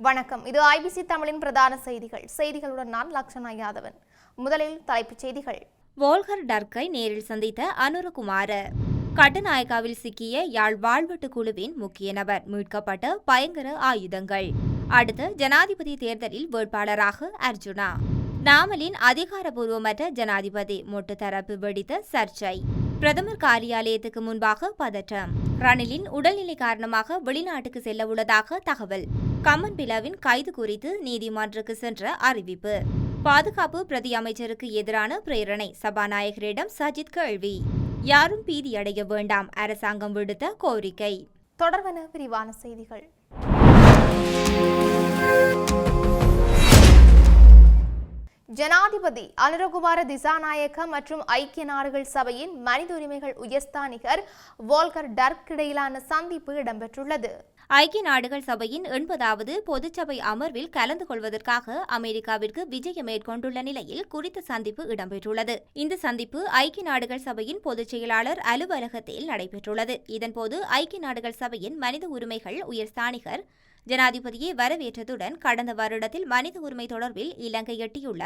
வணக்கம். இது ஐபிசி தமிழின் பிரதான செய்திகள். செய்திகளுடன் நான் லக்ஷனா யாதவன். முதலில் தலைப்புச் செய்திகள். வோல்கர் டர்க்கை நேரில் சந்தித்த அனுரகுமார. கட்டநாயக்காவில் சிக்கிய யாழ் வாழ்வெட்டு குழுவின் முக்கிய நபர் மீட்கப்பட்ட பயங்கர ஆயுதங்கள். அடுத்த ஜனாதிபதி தேர்தலில் வேட்பாளராக அர்ஜுனா. நாமலின் அதிகாரபூர்வமற்ற ஜனாதிபதி மொட்டு தரப்பு வெடித்த சர்ச்சை. பிரதமர் காரியாலயத்துக்கு முன்பாக பதற்றம். ரணிலின் உடல்நிலை காரணமாக வெளிநாட்டுக்கு செல்ல உள்ளதாக தகவல். கமன் பிலாவின் கைது குறித்து நீதிமன்றுக்கு சென்ற அறிவிப்பு. பாதுகாப்பு பிரதி அமைச்சருக்கு எதிரான பிரேரணை சபாநாயகரிடம் சஜித் கேள்வி. யாரும் பீதியடைய வேண்டாம் அரசாங்கம் விடுத்த கோரிக்கை. தொடர்வன விரிவான செய்திகள். ஜனாதிபதி அனுரகுமார திசாநாயக்க மற்றும் ஐக்கிய நாடுகள் சபையின் மனித உரிமைகள் உயர்ஸ்தானிகர் வோல்கர் டர்க் இடையிலான சந்திப்பு இடம்பெற்றுள்ளது. ஐக்கிய நாடுகள் சபையின் எண்பதாவது பொதுச்சபை அமர்வில் கலந்து கொள்வதற்காக அமெரிக்காவிற்கு விஜயம் மேற்கொண்டுள்ள நிலையில் குறித்த சந்திப்பு இடம்பெற்றுள்ளது. இந்த சந்திப்பு ஐக்கிய நாடுகள் சபையின் பொதுச் செயலாளர் அலுவலகத்தில் நடைபெற்றுள்ளது. இதன்போது ஐக்கிய நாடுகள் சபையின் மனித உரிமைகள் உயர்ஸ்தானிகர் ஜனாதிபதியை வரவேற்றதுடன் கடந்த வருடத்தில் மனித உரிமை தொடர்பில் இலங்கை எட்டியுள்ள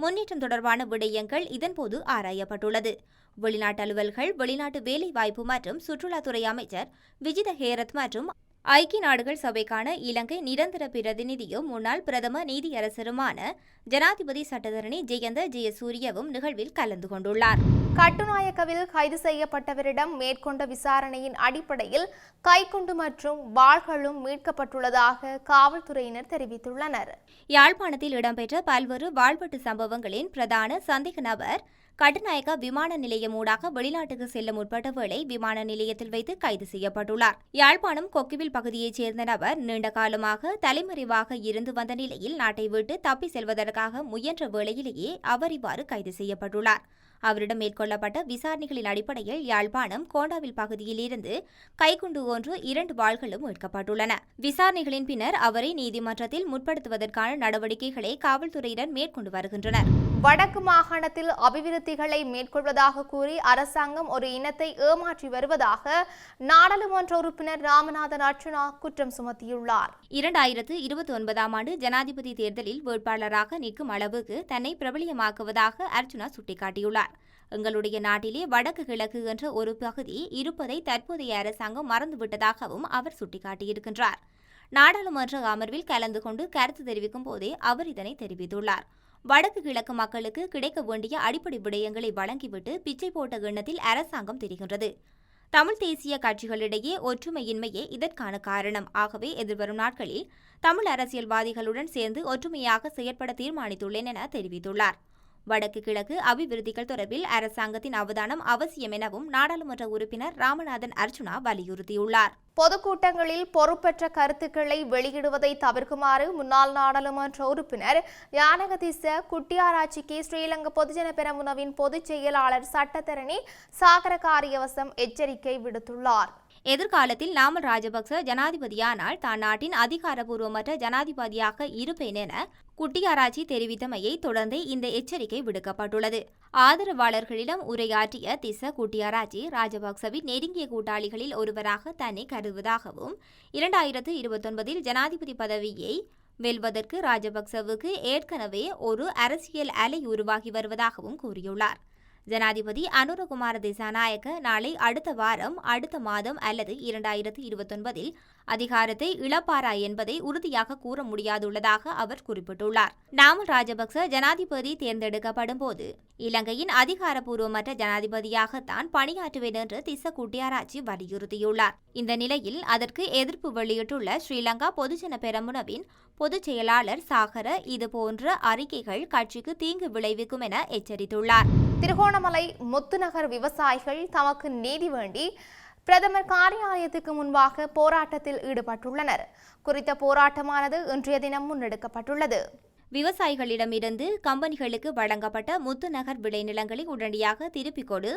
முன்னேற்றம் தொடர்பான விடயங்கள் இதன்போது ஆராயப்பட்டுள்ளது. வெளிநாட்டு அலுவல்கள் வெளிநாட்டு வேலைவாய்ப்பு மற்றும் சுற்றுலாத்துறை அமைச்சர் விஜித ஹேரத் மற்றும் ஐக்கிய நாடுகள் சபைக்கான இலங்கை நிரந்தர பிரதிநிதியும் முன்னாள் பிரதம நீதியரசருமான ஜனாதிபதி சட்டத்தரணி ஜெயந்த ஜெயசூரியவும் நிகழ்வில் கலந்து கொண்டுள்ளார். கட்டுநாயக்கவில் கைது செய்யப்பட்டவரிடம் மேற்கொண்ட விசாரணையின் அடிப்படையில் கைக்குண்டு மற்றும் வாள்களும் மீட்கப்பட்டுள்ளதாக காவல்துறையினர் தெரிவித்துள்ளனர். யாழ்ப்பாணத்தில் இடம்பெற்ற பல்வேறு வாழ்வெட்டு சம்பவங்களின் பிரதான சந்தேக நபர் கட்டுநாயக்கா விமான நிலையம் ஊடாக வெளிநாட்டுக்கு செல்ல முற்பட்ட வேளை விமான நிலையத்தில் வைத்து கைது செய்யப்பட்டுள்ளார். யாழ்ப்பாணம் கொக்குவில் பகுதியைச் சேர்ந்த நபர் நீண்ட காலமாக தலைமறைவாக இருந்து வந்த நிலையில் நாட்டை விட்டு தப்பி செல்வதற்காக முயன்ற வேளையிலேயே அவர் இவ்வாறு கைது செய்யப்பட்டுள்ளார். அவரிடம் மேற்கொள்ளப்பட்ட விசாரணைகளின் அடிப்படையில் யாழ்ப்பாணம் கோண்டாவில் பகுதியில் இருந்து கைக்குண்டு ஒன்று இரண்டு வாள்களும் மீட்கப்பட்டுள்ளன. விசாரணைகளின் பின்னர் அவரை நீதிமன்றத்தில் முற்படுத்துவதற்கான நடவடிக்கைகளை காவல்துறையினர் மேற்கொண்டு வருகின்றனர். வடக்கு மாகாணத்தில் அபிவிருத்திகளை மேற்கொள்வதாக கூறி அரசாங்கம் ஒரு இனத்தை ஏமாற்றி வருவதாக நாடாளுமன்ற உறுப்பினர் ராமநாதன் அர்ச்சுனா குற்றம் சுமத்தியுள்ளார். இரண்டாயிரத்து இருபத்தி ஒன்பதாம் ஆண்டு ஜனாதிபதி தேர்தலில் வேட்பாளராக நிற்கும் அளவுக்கு தன்னை பிரபலியமாக்குவதாக அர்ச்சுனா சுட்டிக்காட்டியுள்ளார். எங்களுடைய நாட்டிலே வடக்கு கிழக்கு என்ற ஒரு பகுதி இருப்பதை தற்போதைய அரசாங்கம் மறந்துவிட்டதாகவும் அவர் சுட்டிக்காட்டியிருக்கின்றார். நாடாளுமன்ற அமர்வில் கலந்து கொண்டு கருத்து தெரிவிக்கும் போதே அவர் இதனை தெரிவித்துள்ளார். வடக்கு கிழக்கு மக்களுக்கு கிடைக்க வேண்டிய அடிப்படை விடயங்களை வழங்கிவிட்டு பிச்சை போட்ட எண்ணத்தில் அரசாங்கம் தெரிகின்றது. தமிழ் தேசிய கட்சிகளிடையே ஒற்றுமையின்மையே இதற்கான காரணம். ஆகவே எதிர்வரும் நாட்களில் தமிழ் அரசியல்வாதிகளுடன் சேர்ந்து ஒற்றுமையாக செயற்பட தீர்மானித்துள்ளேன் என தெரிவித்துள்ளார். வடக்கு கிழக்கு அபிவிருத்திகள் தொடர்பில் அரசாங்கத்தின் அவதானம் அவசியம் எனவும் நாடாளுமன்ற உறுப்பினர் ராமநாதன் அர்ஜுனா வலியுறுத்தியுள்ளார். பொதுக்கூட்டங்களில் பொறுப்பற்ற கருத்துக்களை வெளியிடுவதை தவிர்க்குமாறு முன்னாள் நாடாளுமன்ற உறுப்பினர் யானகதிச குட்டியாராய்ச்சிக்கு ஸ்ரீலங்கா பொதுஜன பெரமுனவின் பொதுச் செயலாளர் சட்டத்தரணி சாகர காரியவசம் எச்சரிக்கை விடுத்துள்ளார். எதிர்காலத்தில் நாமல் ராஜபக்ச ஜனாதிபதியானால் தான் நாட்டின் அதிகாரபூர்வமற்ற ஜனாதிபதியாக இருப்பேன் என குட்டியாராய்ச்சி தெரிவித்தமையை தொடர்ந்து இந்த எச்சரிக்கை விடுக்கப்பட்டுள்ளது. ஆதரவாளர்களிடம் உரையாற்றிய திச குட்டியாராச்சி ராஜபக்சவின் நெருங்கிய கூட்டாளிகளில் ஒருவராக தன்னை கருதுவதாகவும் இரண்டாயிரத்து இருபத்தொன்பதில் ஜனாதிபதி பதவியை வெல்வதற்கு ராஜபக்சவுக்கு ஏற்கனவே ஒரு அரசியல் அலை உருவாகி வருவதாகவும் கூறியுள்ளார். ஜனாதிபதி அனுரகுமார திசாநாயக்க நாளை அடுத்த வாரம் அடுத்த மாதம் அல்லது இரண்டாயிரத்து இருபத்தொன்பதில் அதிகாரத்தை இழப்பாரா என்பதை உறுதியாக கூற முடியாதுள்ளதாக அவர் குறிப்பிட்டுள்ளார். நாமல் ராஜபக்ச ஜனாதிபதி தேர்ந்தெடுக்கப்படும் போது இலங்கையின் அதிகாரப்பூர்வமற்ற ஜனாதிபதியாகத்தான் பணியாற்றுவேன் என்று திச குட்டியாராச்சி வலியுறுத்தியுள்ளார். இந்த நிலையில் அதற்கு எதிர்ப்பு வெளியிட்டுள்ள ஸ்ரீலங்கா பொதுஜன பெரமுனவின் பொதுச் செயலாளர் சாகர இதுபோன்ற அறிக்கைகள் கட்சிக்கு தீங்கு விளைவிக்கும் என எச்சரித்துள்ளார். திருகோண திருகோணமலை முத்துநகர் விவசாயிகள் தமக்கு நீதி வேண்டி பிரதமர் காரியாலயத்துக்கு முன்பாக போராட்டத்தில் ஈடுபட்டுள்ளனர். குறித்த போராட்டமானது இன்றைய தினம் முன்னெடுக்கப்பட்டுள்ளது. விவசாயிகளிடமிருந்து கம்பெனிகளுக்கு வழங்கப்பட்ட முத்துநகர் விளைநிலங்களை உடனடியாக திருப்பிக் கொடு.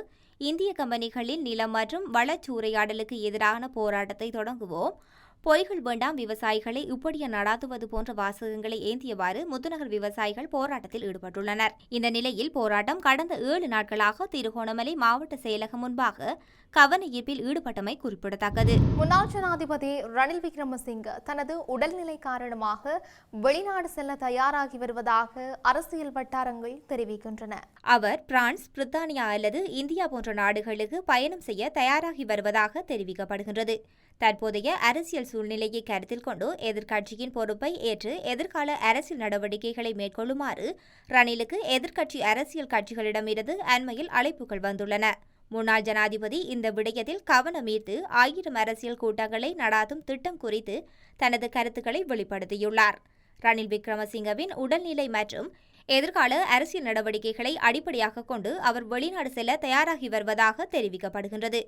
இந்திய கம்பெனிகளின் நிலம் மற்றும் வளச்சூறையாடலுக்கு எதிரான போராட்டத்தை தொடங்குவோம். பொய்கள் வேண்டாம் விவசாயிகளை இப்படிய நடாத்துவது போன்ற வாசகங்களை ஏந்தியவாறு முத்துநகர் விவசாயிகள் போராட்டத்தில் ஈடுபட்டுள்ளனர். இந்த நிலையில் போராட்டம் கடந்த ஏழு நாட்களாக திருகோணமலை மாவட்ட செயலகம் முன்பாக கவன ஈர்ப்பில் ஈடுபட்டமை குறிப்பிடத்தக்கது. முன்னாள் ஜனாதிபதி ரணில் விக்ரமசிங்க தனது உடல்நிலை காரணமாக வெளிநாடு செல்ல தயாராகி வருவதாக அரசியல் வட்டாரங்கள் தெரிவிக்கின்றன. அவர் பிரான்ஸ் பிரித்தானியா அல்லது இந்தியா போன்ற நாடுகளுக்கு பயணம் செய்ய தயாராகி வருவதாக தெரிவிக்கப்படுகின்றது. தற்போதைய அரசியல் சூழ்நிலையை கருத்தில் கொண்டு எதிர்க்கட்சியின் பொறுப்பை ஏற்று எதிர்கால அரசியல் நடவடிக்கைகளை மேற்கொள்ளுமாறு ரணிலுக்கு எதிர்க்கட்சி அரசியல் கட்சிகளிடமிருந்து அண்மையில் அழைப்புகள் வந்துள்ளன. முன்னாள் ஜனாதிபதி இந்த விடயத்தில் கவனம் ஈர்த்து ஆயிரம் அரசியல் கூட்டங்களை நடாத்தும் திட்டம் குறித்து தனது கருத்துக்களை வெளிப்படுத்தியுள்ளார். ரணில் விக்ரமசிங்கவின் உடல்நிலை மற்றும் எதிர்கால அரசியல் நடவடிக்கைகளை அடிப்படையாக கொண்டு அவர் வெளிநாடு செல்ல தயாராகி வருவதாக தெரிவிக்கப்படுகின்றது.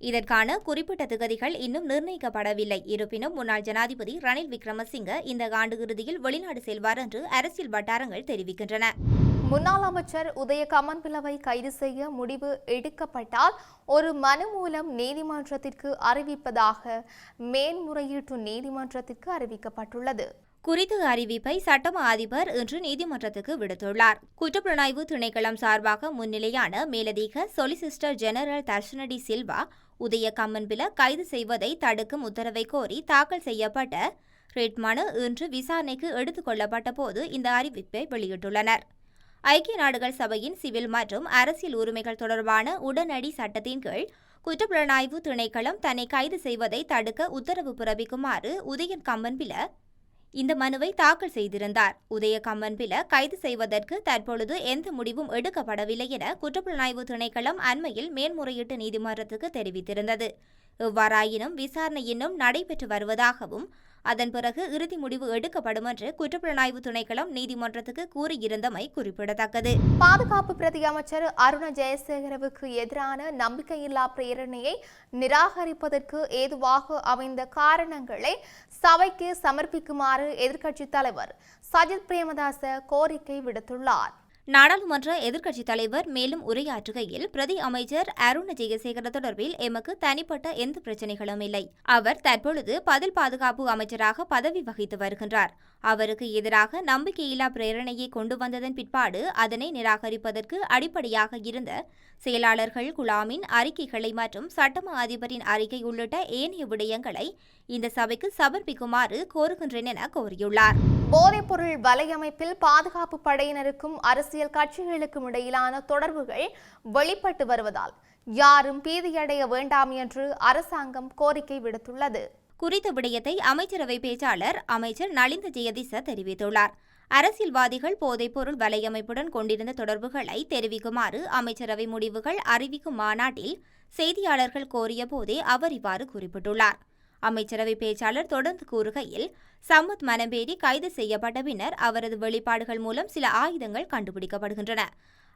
இதற்கான குறிப்பிட்ட திகதிகள் இன்னும் நிர்ணயிக்கப்படவில்லை. இருப்பினும் முன்னாள் ஜனாதிபதி ரணில் விக்ரமசிங்க இந்த ஆண்டு இறுதியில் வெளிநாடு செல்வார் என்று அரசியல் வட்டாரங்கள் தெரிவிக்கின்றன. முன்னாள் அமைச்சர் உதய கமன்பிலவை கைது செய்ய முடிவு எடுக்கப்பட்டால் ஒரு மனு மூலம் நீதிமன்றத்திற்கு அறிவிப்பதாக மேன்முறையீட்டு நீதிமன்றத்திற்கு அறிவிக்கப்பட்டுள்ளது. குறித்த அறிவிப்பை சட்டம அதிபர் இன்று நீதிமன்றத்துக்கு விடுத்துள்ளார். குற்றப்புலனாய்வு திணைக்களம் சார்பாக முன்னிலையான மேலதிக சொலிசிஸ்டர் ஜெனரல் தர்ஷனடி சில்வா உதய கம்மன்பில கைது செய்வதை தடுக்கும் உத்தரவை கோரி தாக்கல் செய்யப்பட்ட ரிட் மனு இன்று விசாரணைக்கு எடுத்துக் கொள்ளப்பட்ட போது இந்த அறிவிப்பை வெளியிட்டுள்ளனர். ஐக்கிய நாடுகள் சபையின் சிவில் மற்றும் அரசியல் உரிமைகள் தொடர்பான உடனடி சட்டத்தின் கீழ் குற்றப்புலனாய்வு திணைக்களம் தன்னை கைது செய்வதை தடுக்க உத்தரவு பிறப்பிக்குமாறு உதயன் கம்மன்பில இந்த மனுவை தாக்கல் செய்திருந்தார். உதய கம்மன்பில கைது செய்வதற்கு தற்பொழுது எந்த முடிவும் எடுக்கப்படவில்லை என குற்றப்புலனாய்வு திணைக்களம் அண்மையில் மேன்முறையீட்டு நீதிமன்றத்துக்கு தெரிவித்திருந்தது. எவ்வாறாயினும் விசாரணை இன்னும் நடைபெற்று வருவதாகவும் அதன் பிறகு இறுதி முடிவு எடுக்கப்படும் என்று குற்றப்புலனாய்வு திணைக்களம் நீதிமன்றத்துக்கு கூறியிருந்தமை குறிப்பிடத்தக்கது. பாதுகாப்பு பிரதி அமைச்சர் அருண ஜெயசேகரவுக்கு எதிரான நம்பிக்கையில்லா பிரேரணையை நிராகரிப்பதற்கு ஏதுவாக அமைந்த காரணங்களை சபைக்கு சமர்ப்பிக்குமாறு எதிர்க்கட்சித் தலைவர் சஜித் பிரேமதாச கோரிக்கை விடுத்துள்ளார். நாடாளுமன்ற எதிர்க்கட்சித் தலைவர் மேலும் உரையாற்றுகையில் பிரதி அமைச்சர் அருண் ஜெயசேகர தொடர்பில் எமக்கு தனிப்பட்ட எந்த பிரச்சனைகளும் இல்லை. அவர் தற்பொழுது பதில் பாதுகாப்பு அமைச்சராக பதவி வகித்து வருகின்றார். அவருக்கு எதிராக நம்பிக்கையில்லா பிரேரணையை கொண்டு வந்ததன் பிற்பாடு அதனை நிராகரிப்பதற்கு அடிப்படையாக இருந்த செயலாளர்கள் குழாமின் அறிக்கைகளை மற்றும் சட்டமா அதிபரின் அறிக்கை உள்ளிட்ட ஏனைய விடயங்களை இந்த சபைக்கு சமர்ப்பிக்குமாறு கோருகின்றேன் என கோரியுள்ளார். போதைப்பொருள் வலையமைப்பில் பாதுகாப்பு படையினருக்கும் அரசியல் கட்சிகளுக்கும் இடையிலான தொடர்புகள் வெளிப்பட்டு வருவதால் யாரும் பீதியடைய வேண்டாம் என்று அரசாங்கம் கோரிக்கை விடுத்துள்ளது. குறித்த விடயத்தை அமைச்சரவை பேச்சாளர் அமைச்சர் நலிந்த ஜெயதிச தெரிவித்துள்ளார். அரசியல்வாதிகள் போதைப்பொருள் வலையமைப்புடன் கொண்டிருந்த தொடர்புகளை தெரிவிக்குமாறு அமைச்சரவை முடிவுகள் அறிவிக்கும் மாநாட்டில் செய்தியாளர்கள் கோரிய போதே அவர் இவ்வாறு குறிப்பிட்டுள்ளார். அமைச்சரவை பேச்சாளர் தொடர்ந்து கூறுகையில் சம்மத் மனம்பேரி கைது செய்யப்பட்ட பின்னர் அவரது வெளிப்பாடுகள் மூலம் சில ஆயுதங்கள் கண்டுபிடிக்கப்படுகின்றன.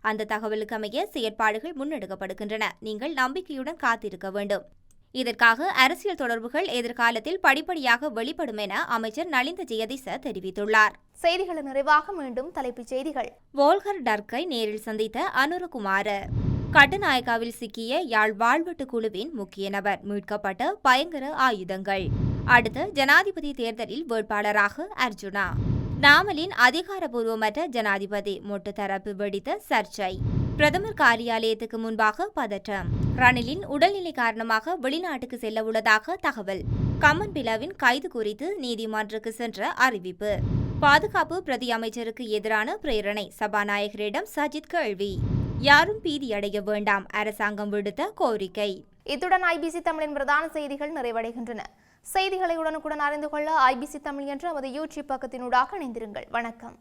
அந்த தகவலுக்கமைய செயற்பாடுகள் முன்னெடுக்கப்படுகின்றன. நீங்கள் நம்பிக்கையுடன் காத்திருக்க வேண்டும். இதற்காக அரசியல் தொடர்புகள் எதிர்காலத்தில் படிப்படியாக வெளிப்படும் என அமைச்சர் நலிந்த ஜெயதிச தெரிவித்துள்ளார். செய்திகளின் நிறைவாக மீண்டும் தலைப்புச் செய்திகள். வோல்கர் டர்க்கை நேரில் சந்தித்த அனுரகுமார. கட்டுநாயக்காவில் சிக்கிய யாழ் வாழ்வெட்டு குழுவின் முக்கிய நபர் மீட்கப்பட்ட பயங்கர ஆயுதங்கள். அடுத்த ஜனாதிபதி தேர்தலில் வேட்பாளராக அர்ஜுனா. நாமலின் அதிகாரபூர்வமற்ற ஜனாதிபதி மொட்டு தரப்பு வெடித்த சர்ச்சை. பிரதமர் காரியாலயத்துக்கு முன்பாக பதற்றம். ரணிலின் உடல்நிலை காரணமாக வெளிநாட்டுக்கு செல்ல உள்ளதாக தகவல். கமன் பிலாவின் கைது குறித்து நீதிமன்றுக்கு சென்ற அறிவிப்பு. பாதுகாப்பு பிரதி அமைச்சருக்கு எதிரான பிரேரணை சபாநாயகரிடம் சஜித் கேள்வி. யாரும் பீதியடைய வேண்டாம் அரசாங்கம் விடுத்த கோரிக்கை. இத்துடன் ஐபிசி தமிழின் பிரதான செய்திகள் நிறைவடைகின்றன. செய்திகளை உடனுக்குடன் அறிந்து கொள்ள ஐபிசி தமிழ் என்ற நமது யூடியூப் பக்கத்தினூடாக இணைந்திருங்கள். வணக்கம்.